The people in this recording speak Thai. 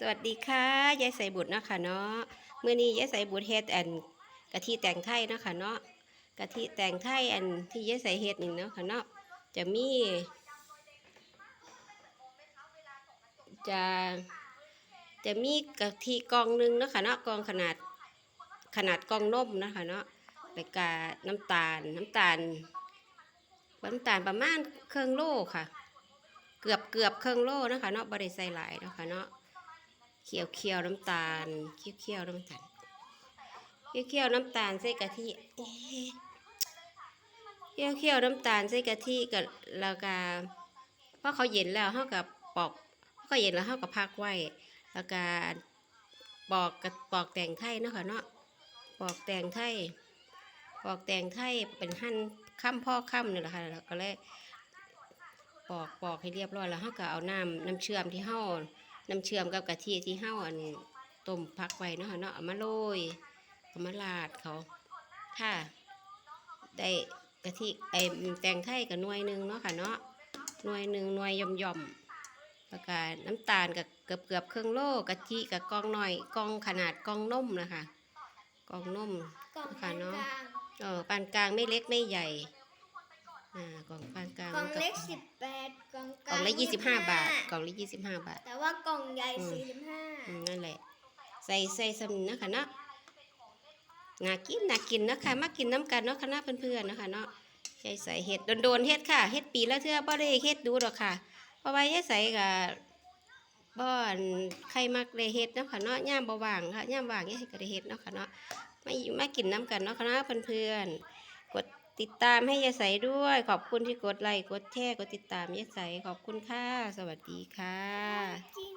สวัสดีค่ะยายใส่บุตรเนาะค่ะเนาะเมื่อนี้ยายใส่บุตรเฮ็ดอันกะทิแต่งไทยเนาะค่ะเนาะกะทิแต่งไทยอันที่ยายใส่เฮ็ดนี่เนาะค่ะเนาะจะมีจะจะมีกะทิกองหนึงเนาะค่ะเนาะกองขนาดขนาดกองนมเนาะค่ะเนาะแล้วก็น้ำตาลน้ำตาลน้ำตาลประมาณเครื่องโลค่ะ เกือบเกือบเครื่องโลนะคะเนาะบริใส่หลายเนาะคะเนาะ เคี่ยวเคียวน้ำตาลเคี่ยวเคียวน้ำตาลเคี่ยวเคียวน้ำตาลใส่กะทิเคี่ยวเคี่ยวน้ำตาลใส่กะทิกับแล้วก็พอเขาเย็นแล้วเขากับปอกพอเขาเย็นแล้วเขากับพักไว้ แล้วก็ปอกกับปอกแต่งไทยเนาะค่ะเนาะปอกแต่งไทยปอกแต่งไทยเป็นหั่นข้ามพ่อข้ามนี่แหละค่ะแล้วก็เลยปอกปอกให้เรียบร้อยแล้วเราก็เอาน้ำน้ำเชื่อมที่เฮา น้ำเชื่อมกับกะทิที่เฮาอันต้มพักไว้เนาะค่ะเนาะเอามาโรยเอามาลาดเขาถ้าได้กะทิไอแตงไทยกับหน่วยหนึ่งเนาะค่ะเนาะหน่วยหนึ่งหน่วยย่อมย่อมๆแล้วก็น้ำตาลกับเกือบเกือบๆครึ่งโลกะทิกับกองหน่อยกองขนาดกองนมนะคะกองนมกล่องค่ะปานเนาะกลางเออปานกลางไม่เล็กไม่ใหญ่อ่ากล่องปานกลางกล่องกับเล็กสิบแปดก ล่องกกล่ลาองงละยี่สิบห้าบาท กล่องละยี่สิบห้าบาท แต่ว่ากล่องใหญ่อืมสี่สิบห้าอืมนั่นแหละ ใส่ใส่สำนะคะเนาะน่ากินน่ากินเนาะคะมากินน้ำกันเนาะคณะเพื่อนๆเนาะคะเนาะใส่ใส่เห็ดโดนๆเห็ดค่ะเห็ดปีละเทื่อบ่ได้เห็ดดูหรอกค่ะ เพราะว่ายายใส่กับบ่อนใครมักได้เห็ดเนาะค่ะเนาะย่ามบ่ว่างค่ะย่ามว่างยายใส่ก็ได้เห็ดเนาะค่ะเนาะมามากินน้ำกันเนาะคณะเพื่อนๆกด ติดตามให้ยายใสด้วย ขอบคุณที่กดไลค์กดแชร์กดติดตามยายใสขอบคุณค่ะ สวัสดีค่ะ